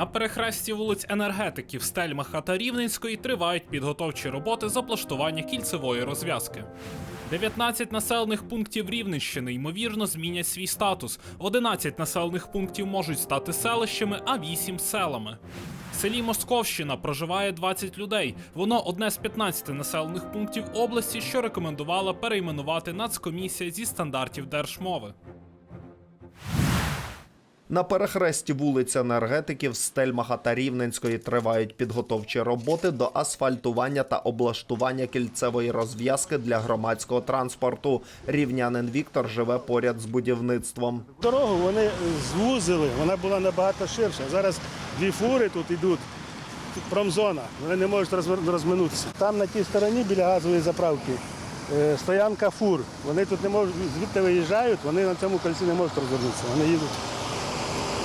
На перехресті вулиць енергетиків Стельмаха та Рівненської тривають підготовчі роботи з облаштування кільцевої розв'язки. 19 населених пунктів Рівненщини ймовірно змінять свій статус. 11 населених пунктів можуть стати селищами, а 8 селами. В селі Московщина проживає 20 людей. Воно одне з 15 населених пунктів області, що рекомендувала перейменувати Нацкомісія зі стандартів держмови. На перехресті вулиць енергетиків Стельмаха та Рівненської тривають підготовчі роботи до асфальтування та облаштування кільцевої розв'язки для громадського транспорту. Рівнянин Віктор живе поряд з будівництвом. Дорогу вони звузили, вона була набагато ширша. Зараз дві фури тут йдуть, промзона, вони не можуть розминутися. Там на тій стороні біля газової заправки е, стоянка фур. Вони тут не можуть, звідти виїжджають, вони на цьому кольці не можуть розвернутися. Вони їдуть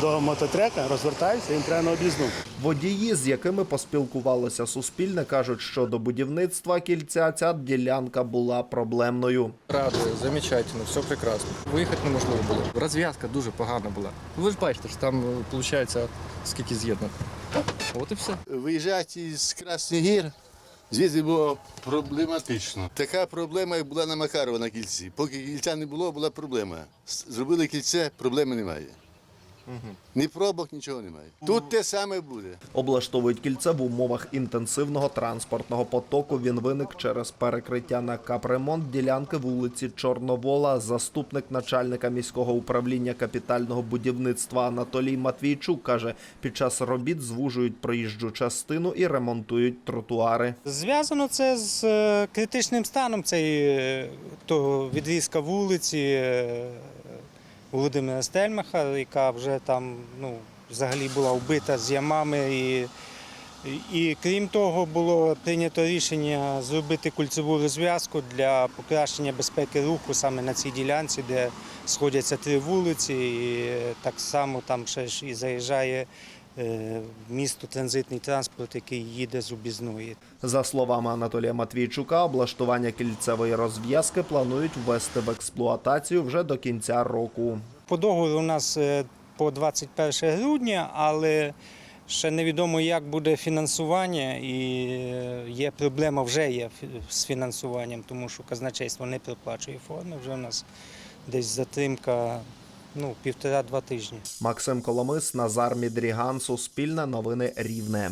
до мототрека, розвертаються, їм треба на об'їзну. Водії, з якими поспілкувалося Суспільне, кажуть, що до будівництва кільця ця ділянка була проблемною. Радує, замечательно, все прекрасно. Виїхати неможливо було. Розв'язка дуже погана була. Ви ж бачите, що там виходить скільки з'єднано. От і все. Виїжджати із Красних гір звідси було проблематично. Така проблема, як була на Макарова на кільці. Поки кільця не було, була проблема. Зробили кільце, проблеми немає. Ні пробок, нічого немає. Тут те саме буде. Облаштовують кільце в умовах інтенсивного транспортного потоку. Він виник через перекриття на капремонт ділянки вулиці Чорновола. Заступник начальника міського управління капітального будівництва Анатолій Матвійчук каже, під час робіт звужують проїжджу частину і ремонтують тротуари. Зв'язано це з е, критичним станом цієї того відрізка вулиці е, Володимира Стельмаха, яка вже там ну, взагалі була вбита з ямами. І, і крім того, було прийнято рішення зробити кульцеву розв'язку для покращення безпеки руху саме на цій ділянці, де сходяться три вулиці, і так само там ще ж і заїжджає місто транзитний транспорт, який їде з об'їзної. За словами Анатолія Матвійчука, облаштування кільцевої розв'язки планують ввести в експлуатацію вже до кінця року. По договору у нас е, по 21 грудня, але ще невідомо, як буде фінансування, і е, є проблема вже є з фінансуванням, тому що казначейство не приплачує форми. Вже у нас десь затримка ну, півтора-два тижні. Максим Коломис, Назар Мідріган, Суспільне новини Рівне.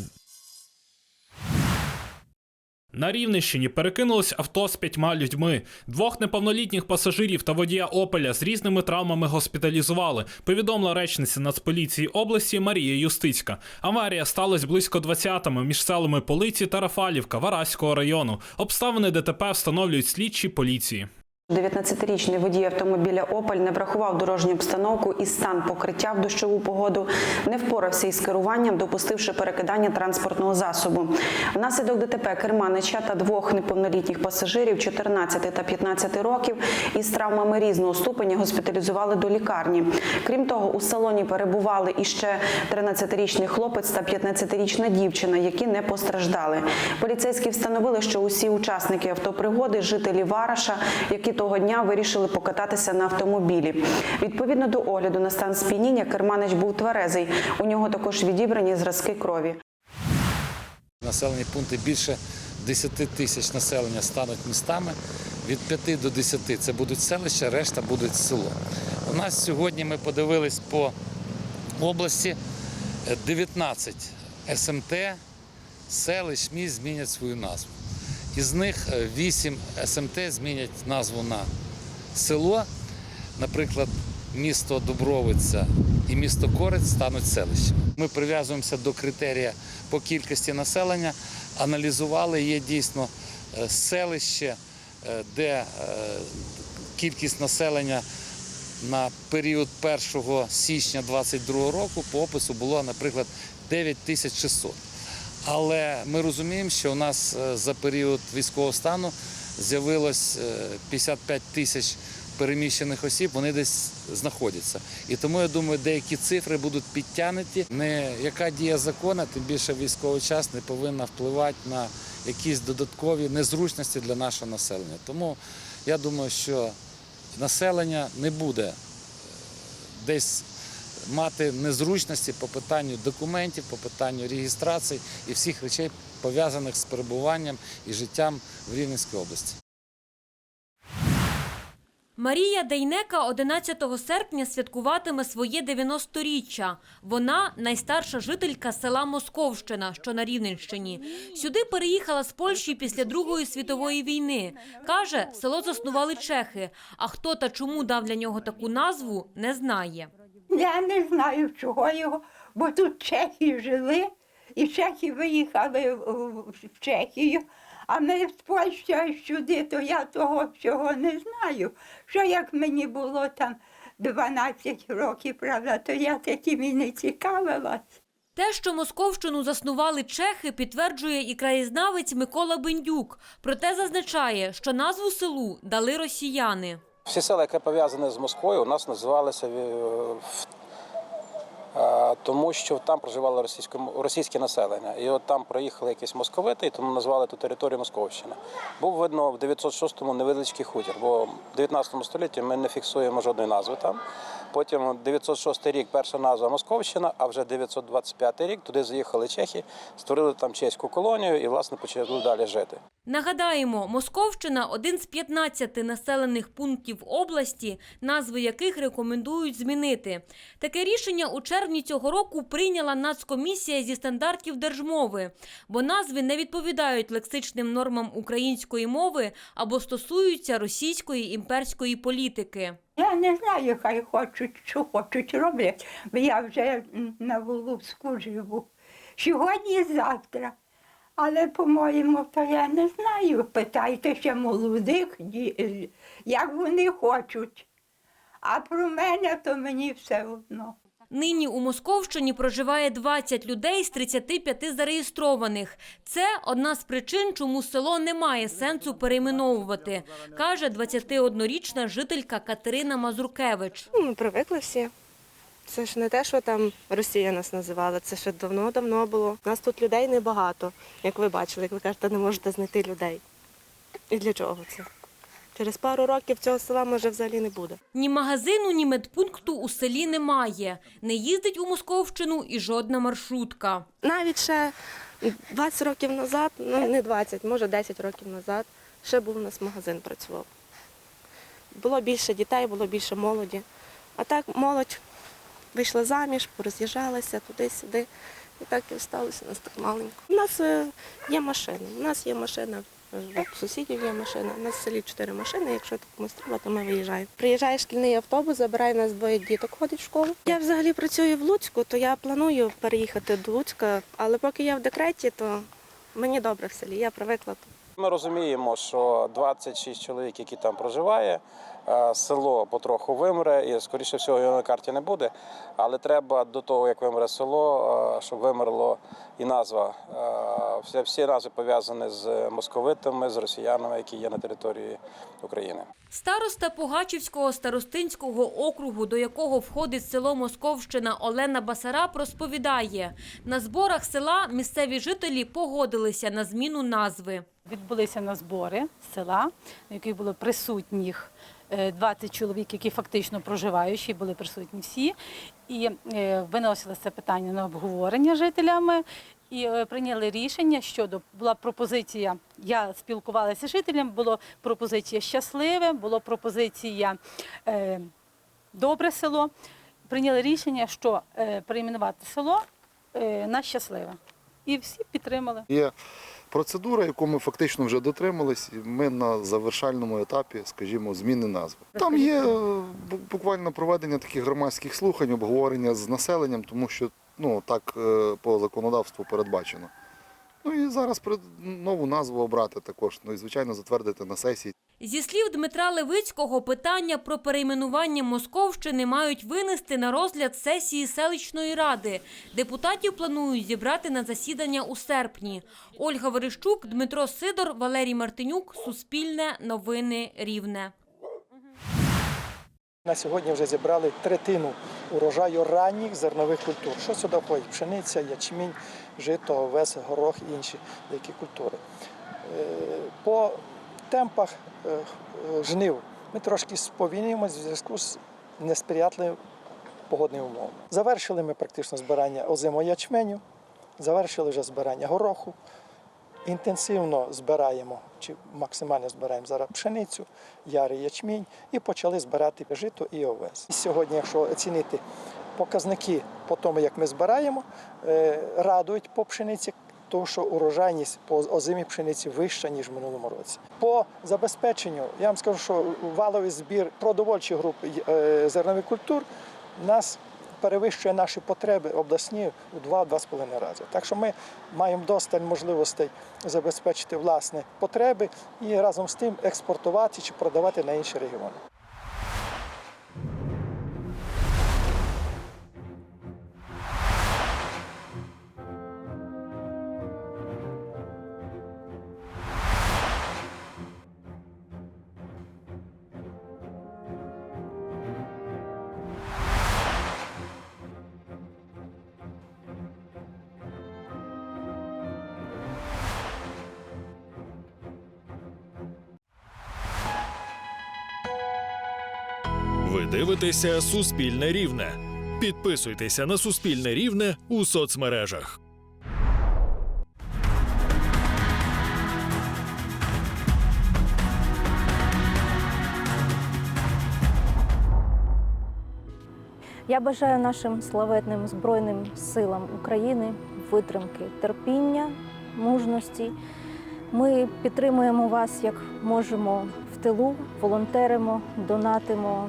На Рівненщині перекинулось авто з п'ятьма людьми. Двох неповнолітніх пасажирів та водія Опеля з різними травмами госпіталізували. Повідомила речниця Нацполіції області Марія Юстицька. Аварія сталася близько 20-ми між селами Полиці та Рафалівка Вараського району. Обставини ДТП встановлюють слідчі поліції. 19-річний водій автомобіля Опель не врахував дорожню обстановку і стан покриття в дощову погоду, не впорався із керуванням, допустивши перекидання транспортного засобу. Внаслідок ДТП керманича та двох неповнолітніх пасажирів 14 та 15 років із травмами різного ступеня госпіталізували до лікарні. Крім того, у салоні перебували іще 13-річний хлопець та 15-річна дівчина, які не постраждали. Поліцейські встановили, що усі учасники автопригоди жителі Вараша, які того дня вирішили покататися на автомобілі. Відповідно до огляду на стан сп'яніння, керманич був тверезий. У нього також відібрані зразки крові. Населені пункти більше 10 тисяч населення стануть містами. Від 5 до 10 це будуть селища, решта будуть село. У нас сьогодні ми подивились по області е, 19 СМТ, селищ, міст змінять свою назву. Із них 8 СМТ змінять назву на село. Наприклад, місто Дубровиця і місто Корець стануть селищами. Ми прив'язуємося до критерія по кількості населення, аналізували, є дійсно е, селище, е, де е, кількість населення на період 1 січня 2022 року по опису було, наприклад, 9600. Але ми розуміємо, що у нас е, за період військового стану з'явилось е, 55 тисяч переміщених осіб вони десь знаходяться. І тому я думаю, деякі цифри будуть підтягнуті. Не яка дія закону, тим більше військовий час не повинна впливати на якісь додаткові незручності для нашого населення. Тому я думаю, що населення не буде е, десь мати незручності по питанню документів, по питанню реєстрації і всіх речей, пов'язаних з перебуванням і життям в Рівненській області. Марія Дейнека 11 серпня святкуватиме своє 90-річчя. Вона найстарша жителька села Московщина, що на Рівненщині. Сюди переїхала з Польщі після Другої світової війни. Каже, село заснували чехи. А хто та чому дав для нього таку назву, не знає. Я не знаю, чого його, бо тут чехи жили, і чехи виїхали в Чехію, а ми з Польщі сюди, то я того всього не знаю. Що як мені було там 12 років, правда, то я таким і не цікавилась. Те, що Московщину заснували чехи, підтверджує і краєзнавець Микола Бендюк. Проте зазначає, що назву селу дали росіяни. Всі села, які пов'язані з Москвою, у нас називалися е, тому, що там проживало російське, російське населення. І от там проїхали якісь московити, і тому назвали ту територію Московщина. Був видно в 906-му невеличкий хутір, бо в 19 столітті ми не фіксуємо жодної назви там. Потім 906 рік перша назва Московщина, а вже 925 рік туди заїхали чехи, створили там чеську колонію і, власне, почали далі жити. Нагадаємо, Московщина – один з 15 населених пунктів області, назви яких рекомендують змінити. Таке рішення у червні цього року прийняла Нацкомісія зі стандартів держмови, бо назви не відповідають лексичним нормам української мови або стосуються російської імперської політики. Я не знаю, хай хочуть, що хочуть роблять, бо я вже на Воловську живу. Сьогодні і завтра. Але, по-моєму, то я не знаю. Питайте ще молодих, е, як вони хочуть. А про мене то мені все одно. Нині у Московщині проживає 20 людей з 35 зареєстрованих. Це одна з причин, чому село не має сенсу перейменовувати, каже 21-річна жителька Катерина Мазуркевич. Ну, Ми привикли всі. Це ж не те, що там Росія нас називала, це ще давно-давно було. У нас тут людей небагато, як ви бачили, як ви кажете, не можете знайти людей. І для чого це? Через пару років цього села може взагалі не буде. Ні магазину, ні медпункту у селі немає. Не їздить у Московщину і жодна маршрутка. Навіть ще 20 років назад, ну не 20, може 10 років назад, ще був у нас магазин працював. Було більше дітей, було більше молоді. А так молодь вийшла заміж, пороз'їжджалася туди-сюди. І так і сталося у нас так маленько. У нас е, є машина. У нас є машина, сусідів є машина. У нас в селі чотири машини. Якщо так комусь треба, то ми виїжджаємо. Приїжджає шкільний автобус, забирає нас двоє діток, ходить в школу. Я взагалі працюю в Луцьку, то я планую переїхати до Луцька, але поки я в декреті, то мені добре в селі. Я привикла тут. Ми розуміємо, що 26 чоловік, які там проживає, е, село потроху вимре, і скоріше всього його на карті не буде. Але треба до того, як вимре село, е, щоб вимерло і назва. Е, Всі, всі пов'язані з московитами, з росіянами, які є на території України. Староста Пугачівського старостинського округу, до якого входить село Московщина Олена Басараб, розповідає, на зборах села місцеві жителі погодилися на зміну назви. Відбулися на збори села, на яких було присутніх е, 20 чоловік, які фактично проживаючі, були присутні всі. І е, виносилося це питання на обговорення жителями. І е, прийняли рішення щодо була пропозиція. Я спілкувалася з жителями, була пропозиція щасливе, була пропозиція е, добре село. Прийняли рішення, що е, перейменувати село е, на щасливе. І всі підтримали. Є процедура, яку ми фактично вже дотримались, ми на завершальному етапі, скажімо, зміни назви. Там є е, буквально проведення таких громадських слухань, обговорення з населенням, тому що ну, так е, по законодавству передбачено. Ну і зараз нову назву обрати також, ну і звичайно затвердити на сесії. Зі слів Дмитра Левицького, питання про перейменування Московщини мають винести на розгляд сесії селищної ради. Депутатів планують зібрати на засідання у серпні. Ольга Верещук, Дмитро Сидор, Валерій Мартинюк. Суспільне новини Рівне. На сьогодні вже зібрали третину урожаю ранніх зернових культур. Що сюди входить? Пшениця, ячмінь, жито, овес, горох і інші деякі культури. Е, По темпах жнив ми трошки сповільнюємося в зв'язку з несприятливими погодними умовами. Завершили ми практично збирання озимого ячменю, завершили вже збирання гороху. Інтенсивно збираємо чи максимально збираємо зараз пшеницю, ярий ячмінь і почали збирати жито і овес. І Сьогодні, якщо оцінити показники по тому, як ми збираємо, е, радують по пшениці, тому що урожайність по озимій пшениці вища, ніж в минулому році. По забезпеченню, я вам скажу, що валовий збір продовольчих груп е, зернових культур нас перевищує наші потреби обласні у 2-2,5 рази. Так що ми маємо досталь можливостей забезпечити власні потреби і разом з тим експортувати чи продавати на інші регіони. Ви дивитеся Суспільне Рівне. Підписуйтеся на Суспільне Рівне у соцмережах. Я бажаю нашим славетним Збройним силам України витримки, терпіння, мужності. Ми підтримуємо вас як можемо в тилу, волонтеримо, донатимо,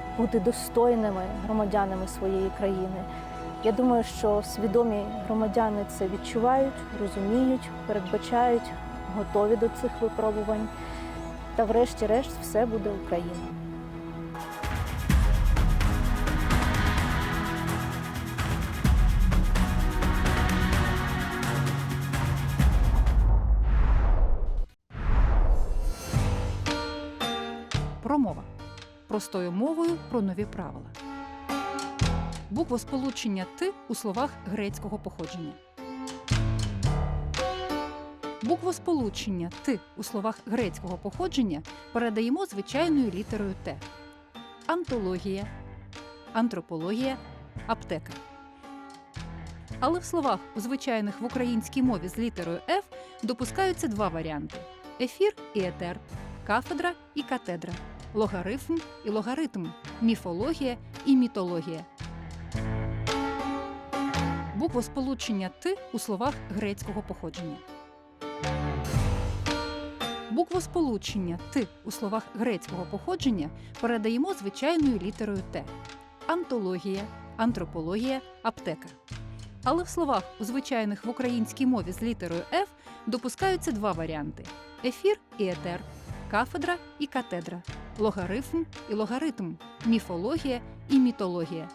бути достойними громадянами своєї країни. Я думаю, що свідомі громадяни це відчувають, розуміють, передбачають, готові до цих випробувань. Та врешті-решт все буде Україна. Промова простою мовою про нові правила. Буквосполучення ти у словах грецького походження. Буквосполучення ти у словах грецького походження передаємо звичайною літерою Т. Антологія, антропологія, аптека. Але в словах, звичайних в українській мові з літерою Ф, допускаються два варіанти: ефір і етер, кафедра і катедра, логарифм і логаритм, міфологія і мітологія. Буквосполучення ти у словах грецького походження. Буквосполучення ти у словах грецького походження передаємо звичайною літерою Т. Антологія, антропологія, аптека. Але в словах, у звичайних в українській мові з літерою Ф, допускаються два варіанти: ефір і етер, кафедра і катедра, логарифм і логаритм, міфологія і мітологія.